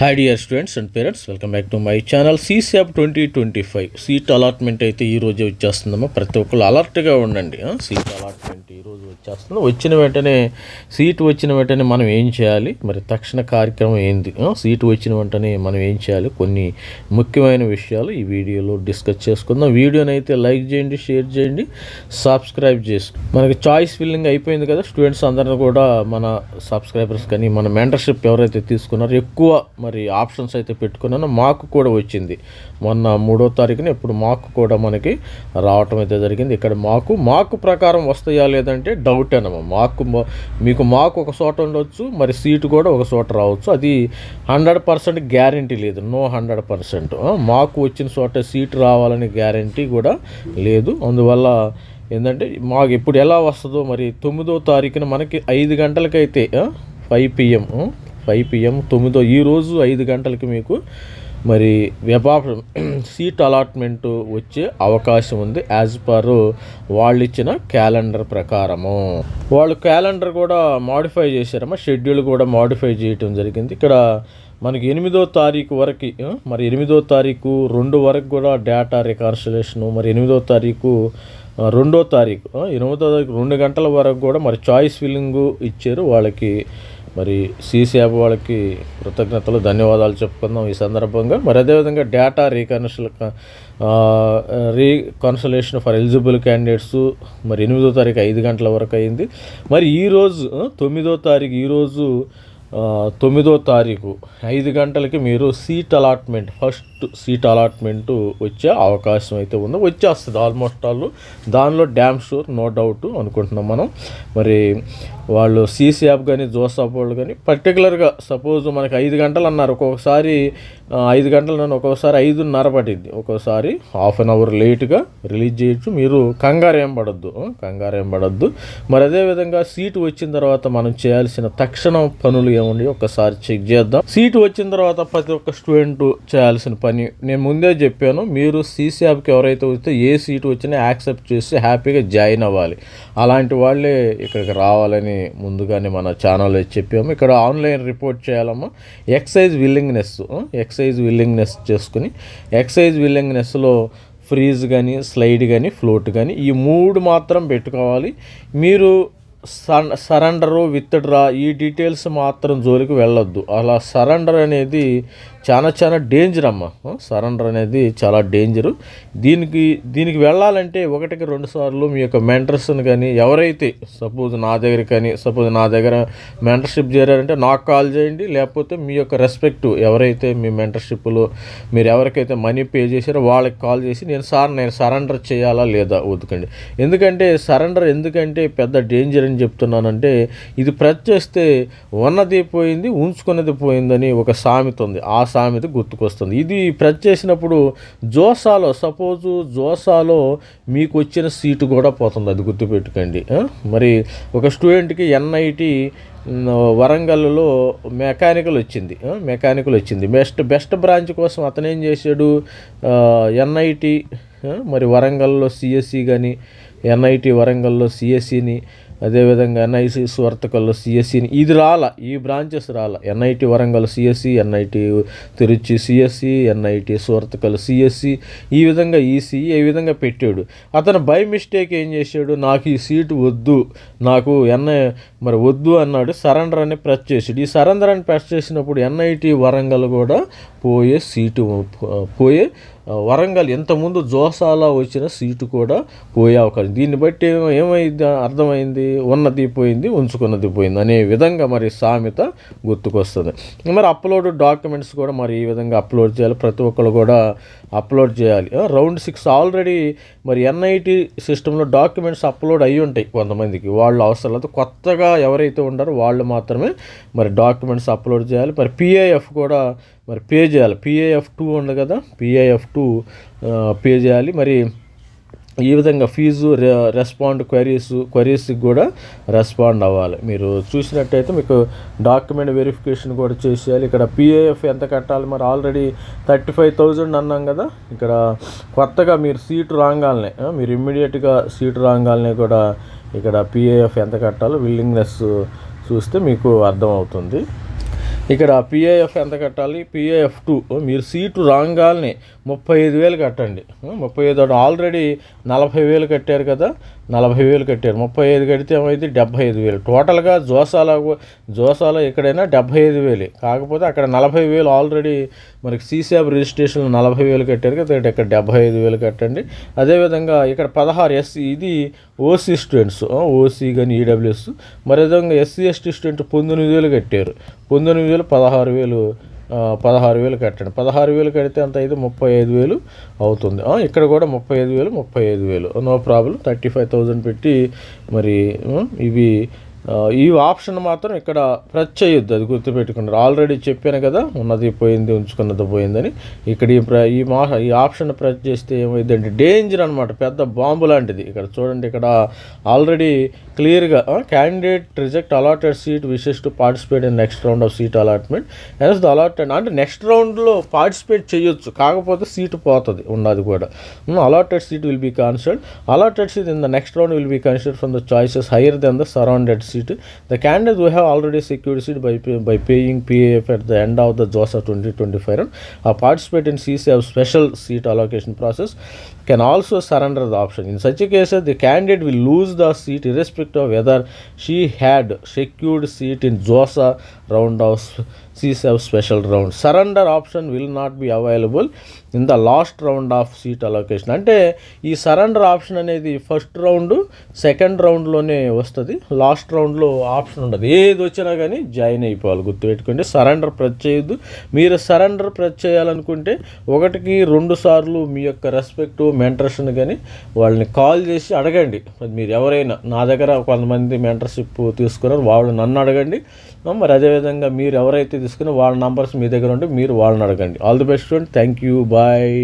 Hi dear students and parents welcome back to my channel CSAB twenty twenty five seat allotment అయితే ఈ రోజే వచ్చేస్తుందమ్మా. ప్రతి ఒక్కరు అలర్ట్గా ఉండండి సీట్ అలాట్మెంట్ ఈ రోజు వచ్చేస్తుంది. వచ్చిన వెంటనే సీటు వచ్చిన వెంటనే మనం ఏం చేయాలి? మరి తక్షణ కార్యక్రమం ఏంది? సీటు వచ్చిన వెంటనే మనం ఏం చేయాలి? కొన్ని ముఖ్యమైన విషయాలు ఈ వీడియోలో డిస్కస్ చేసుకుందాం. వీడియోని అయితే లైక్ చేయండి షేర్ చేయండి సబ్స్క్రైబ్ చేసుకో. మనకి చాయిస్ ఫిల్లింగ్ అయిపోయింది కదా స్టూడెంట్స్ అందరూ కూడా మన సబ్స్క్రైబర్స్ కానీ మన మెంటర్షిప్ ఎవరైతే తీసుకున్నారో ఎక్కువ మరి ఆప్షన్స్ అయితే పెట్టుకున్నానో మాకు కూడా వచ్చింది. మొన్న మూడో తారీఖున ఇప్పుడు మాకు కూడా మనకి రావటం అయితే జరిగింది. ఇక్కడ మాకు మాకు ప్రకారం వస్తాయా లేదంటే డౌట్ అనమా. మాకు మా- మీకు మాకు ఒక చోట ఉండొచ్చు మరి సీటు కూడా ఒక చోట రావచ్చు. అది హండ్రెడ్ పర్సెంట్ గ్యారంటీ లేదు. నో హండ్రెడ్ పర్సెంట్ మాకు వచ్చిన చోట సీటు రావాలని గ్యారంటీ కూడా లేదు. అందువల్ల ఏంటంటే మాకు ఎప్పుడు ఎలా వస్తుందో మరి తొమ్మిదో తారీఖున మనకి ఐదు గంటలకైతే ఫైవ్ పిఎం ఫైవ్ పిఎం తొమ్మిదో ఈరోజు ఐదు గంటలకి మీకు మరి వ్యాపారం సీట్ అలాట్మెంట్ వచ్చే అవకాశం ఉంది యాజ్ పర్ వాళ్ళు ఇచ్చిన క్యాలెండర్ ప్రకారము. వాళ్ళు క్యాలెండర్ కూడా మాడిఫై చేశారమ్మా షెడ్యూల్ కూడా మాడిఫై చేయటం జరిగింది. ఇక్కడ మనకి ఎనిమిదో తారీఖు వరకు మరి ఎనిమిదో తారీఖు రెండు వరకు కూడా డేటా రికాన్సిలేషను మరి ఎనిమిదో తారీఖు రెండో తారీఖు ఎనిమిదో తారీఖు రెండు గంటల వరకు కూడా మరి చాయిస్ ఫిల్లింగు ఇచ్చారు వాళ్ళకి. మరి సీసీ యాప్ వాళ్ళకి కృతజ్ఞతలు ధన్యవాదాలు చెప్పుకుందాం ఈ సందర్భంగా. మరి అదేవిధంగా డేటా రీకన్సల్ రీకన్సలేషన్ ఫర్ ఎలిజిబుల్ క్యాండిడేట్స్ మరి ఎనిమిదో తారీఖు ఐదు గంటల వరకు అయింది. మరి ఈరోజు తొమ్మిదో తారీఖు ఈరోజు తొమ్మిదో తారీఖు ఐదు గంటలకి మీరు seat allotment first seat allotment వచ్చే అవకాశం అయితే ఉంది. వచ్చేస్తుంది ఆల్మోస్ట్ ఆల్ దానిలో డ్యామ్ షూర్ నో డౌట్ అనుకుంటున్నాం మనం. మరి వాళ్ళు సీసీ యాప్ కానీ జోసాప్ వాళ్ళు కానీ పర్టికులర్గా సపోజ్ మనకి ఐదు గంటలు అన్నారు. ఒక్కొక్కసారి ఐదు గంటలు నన్ను ఒక్కొక్కసారి ఐదున్నర పట్టింది ఒక్కోసారి హాఫ్ అన్ అవర్ లేట్గా రిలీజ్ చేయొచ్చు. మీరు కంగారు ఏం పడద్దు. కంగారు ఏం పడద్దు. మరి అదేవిధంగా సీటు వచ్చిన తర్వాత మనం చేయాల్సిన తక్షణ పనులు ఏముండి ఒకసారి చెక్ చేద్దాం. సీటు వచ్చిన తర్వాత ప్రతి ఒక్క స్టూడెంట్ చేయాల్సిన పని నేను ముందే చెప్పాను. మీరు సీసీ యాప్కి ఎవరైతే వస్తే ఏ సీటు వచ్చినా యాక్సెప్ట్ చేసి హ్యాపీగా జాయిన్ అవ్వాలి. అలాంటి వాళ్ళే ఇక్కడికి రావాలని ముందుగానే మన ఛానల్లో చెప్పాము. ఇక్కడ ఆన్లైన్ రిపోర్ట్ చేయాలమ్మా. ఎక్సైజ్ విల్లింగ్నెస్ ఎక్సైజ్ విల్లింగ్నెస్ చేసుకుని ఎక్సైజ్ విల్లింగ్నెస్లో ఫ్రీజ్ కానీ స్లైడ్ కానీ ఫ్లోట్ కానీ ఈ మూడు మాత్రం పెట్టుకోవాలి. మీరు సన్ సరెండరు విత్డ్రా ఈ డీటెయిల్స్ మాత్రం జోలికి వెళ్ళొద్దు. అలా సరెండర్ అనేది చాలా చాలా డేంజర్ అమ్మ. సరెండర్ అనేది చాలా డేంజరు దీనికి దీనికి వెళ్ళాలంటే ఒకటికి రెండు సార్లు మీ యొక్క మెంటర్స్ని కానీ ఎవరైతే సపోజ్ నా దగ్గర కానీ సపోజ్ నా దగ్గర మెంటర్షిప్ చేరారంటే నాకు కాల్ చేయండి. లేకపోతే మీ యొక్క రెస్పెక్ట్ ఎవరైతే మీ మెంటర్షిప్లో మీరు ఎవరికైతే మనీ పే చేశారో వాళ్ళకి కాల్ చేసి నేను సార్ నేను సరెండర్ చేయాలా లేదా వద్దుకండి ఎందుకంటే సరెండర్ ఎందుకంటే పెద్ద డేంజర్ అని చెప్తున్నానంటే ఇది ప్రెస్ చేస్తే ఉన్నది పోయింది ఉంచుకున్నది పోయిందని ఒక సామెత ఉంది. ఆ సామెత గుర్తుకొస్తుంది. ఇది ప్రెస్ చేసినప్పుడు జోసాలో సపోజు జోసాలో మీకు వచ్చిన సీటు కూడా పోతుంది. అది గుర్తుపెట్టుకోండి. మరి ఒక స్టూడెంట్కి ఎన్ఐటి వరంగల్లో మెకానికల్ వచ్చింది. మెకానికల్ వచ్చింది. బెస్ట్ బెస్ట్ బ్రాంచ్ కోసం అతను ఏం చేశాడు? ఎన్ఐటి మరి వరంగల్లో సిఎస్సి కానీ ఎన్ఐటి వరంగల్లో సిఎస్సిని అదేవిధంగా ఎన్ఐసి వర్తకల్లో సిఎస్సిని ఇది రాల ఈ బ్రాంచెస్ రాల. NIT Warangal CSE NIT Tiruchi CSE NIT Surathkal CSE ఈ విధంగా ఈసీ ఈ విధంగా పెట్టాడు? అతను బై మిస్టేక్ ఏం చేశాడు? నాకు ఈ సీటు వద్దు. నాకు ఎన్ఐ మరి వద్దు అన్నాడు. సరెండర్ అని ప్రెస్ చేసాడు ఈ సరెండర్ అని ప్రెస్ చేసినప్పుడు ఎన్ఐటి వరంగల్ కూడా పోయే సీటు పోయే వరంగల్ ఇంతకుముందు జోసాలా వచ్చిన సీటు కూడా పోయే అవకాశం. దీన్ని బట్టి ఏమైంది? అర్థమైంది? ఉన్నది పోయింది ఉంచుకున్నది పోయింది అనే విధంగా మరి సామెత గుర్తుకొస్తుంది. మరి అప్లోడ్ డాక్యుమెంట్స్ కూడా మరి ఈ విధంగా అప్లోడ్ చేయాలి. ప్రతి ఒక్కరు కూడా అప్లోడ్ చేయాలి. రౌండ్ సిక్స్ ఆల్రెడీ మరి ఎన్ఐటి సిస్టంలో డాక్యుమెంట్స్ అప్లోడ్ అయ్యి ఉంటాయి కొంతమందికి వాళ్ళు అవసరం లేదు కొత్తగా ఎవరైతే ఉన్నారో వాళ్ళు మాత్రమే మరి డాక్యుమెంట్స్ అప్లోడ్ చేయాలి. మరి పిఐఎఫ్ కూడా మరి పే చేయాలి. పిఏఎఫ్ టూ ఉంది కదా? పిఏఎఫ్ టూ పే చేయాలి. మరి ఈ విధంగా ఫీజు రె- రెస్పాండ్ క్వరీస్ క్వరీస్కి కూడా రెస్పాండ్ అవ్వాలి. మీరు చూసినట్టయితే మీకు డాక్యుమెంట్ వెరిఫికేషన్ కూడా చేసేయాలి. ఇక్కడ పిఏఎఫ్ ఎంత కట్టాలి? మరి ఆల్రెడీ థర్టీ ఫైవ్ థౌజండ్ అన్నాం కదా. ఇక్కడ కొత్తగా మీరు సీటు రాగానే మీరు ఇమ్మీడియట్గా సీటు రాగానే కూడా ఇక్కడ పిఏఎఫ్ ఎంత కట్టాలో విల్లింగ్నెస్ చూస్తే మీకు అర్థమవుతుంది. ఇక్కడ పిఏఎఫ్ ఎంత కట్టాలి? పిఏఎఫ్ టూ మీరు సీటు రాగానే ముప్పై ఐదు వేలు కట్టండి. ముప్పై ఐదు ఆల్రెడీ నలభై వేలు కట్టారు కదా. నలభై వేలు కట్టారు. ముప్పై ఐదు కడితే ఏమైంది? డెబ్బై ఐదు వేలు. టోటల్గా జోసాల జోసాలో ఎక్కడైనా డెబ్బై ఐదు వేలే. కాకపోతే అక్కడ నలభై వేలు ఆల్రెడీ మనకి సీసాబ్ రిజిస్ట్రేషన్ నలభై వేలు కట్టారు కదా ఇక్కడ డెబ్బై ఐదు వేలు కట్టండి. అదేవిధంగా ఇక్కడ పదహారు ఎస్సీ ఇది ఓసీ స్టూడెంట్స్ ఓసీ కానీ ఈడబ్ల్యూఎస్ మరి విధంగా ఎస్సీ ఎస్టీ స్టూడెంట్ పంతొమ్మిది వేలు కట్టారు. పంతొమ్మిది వేలు పదహారు వేలు పదహారు వేలు కట్టండి. పదహారు వేలు కడితే అంత అయితే ముప్పై ఐదు వేలు అవుతుంది. ఇక్కడ కూడా ముప్పై ఐదు వేలు ముప్పై ఐదు వేలు. No problem. Thirty five thousand పెట్టి మరి ఇవి ఈ ఆప్షన్ మాత్రం ఇక్కడ ప్రెస్ చేయొద్దు అది గుర్తుపెట్టుకున్నారు ఆల్రెడీ చెప్పాను కదా ఉన్నది పోయింది ఉంచుకున్నది పోయిందని. ఇక్కడ ఈ ప్ర ఈ మా ఈ ఆప్షన్ ప్రెస్ చేస్తే ఏమైందంటే డేంజర్ అనమాట పెద్ద బాంబు లాంటిది. ఇక్కడ చూడండి ఇక్కడ ఆల్రెడీ క్లియర్గా candidate reject allotted seat wishes to participate in next round of seat allotment. As the allotted అంటే నెక్స్ట్ రౌండ్లో పార్టిసిపేట్ చేయొచ్చు కాకపోతే సీటు పోతుంది ఉన్నది కూడా. Allotted seat will be considered. Allotted seat in the next round will be considered from the choices higher than the surrendered seat. The candidates we have already secured seat by, by paying PAF at the end of the JOSA 2025 are Uh, participate in CCF special seat allocation process. Can also surrender the option. In such a case, the candidate will lose the seat irrespective of whether she had secured seat in JOSA round of CSF special round. Surrender option will not be available in the last round of seat allocation. అంటే ఈ surrender option అనేది first round second రౌండ్లోనే వస్తుంది last రౌండ్లో option ఉండదు ఏది వచ్చినా కానీ జాయిన్ అయిపోవాలి గుర్తుపెట్టుకోండి సరెండర్ ప్రెస్ చేయొద్దు మీరు సరెండర్ ప్రెస్ చేయాలనుకుంటే ఒకటికి రెండు సార్లు మీ యొక్క రెస్పెక్ట్ మెంటర్స్ని కానీ వాళ్ళని కాల్ చేసి అడగండి. మరి మీరు ఎవరైనా నా దగ్గర కొంతమంది మెంటర్షిప్ తీసుకున్నారు వాళ్ళు నన్ను అడగండి. మరి అదేవిధంగా మీరు ఎవరైతే తీసుకున్నారో వాళ్ళ నంబర్స్ మీ దగ్గర ఉంటే మీరు వాళ్ళని అడగండి. All the best thank you bye.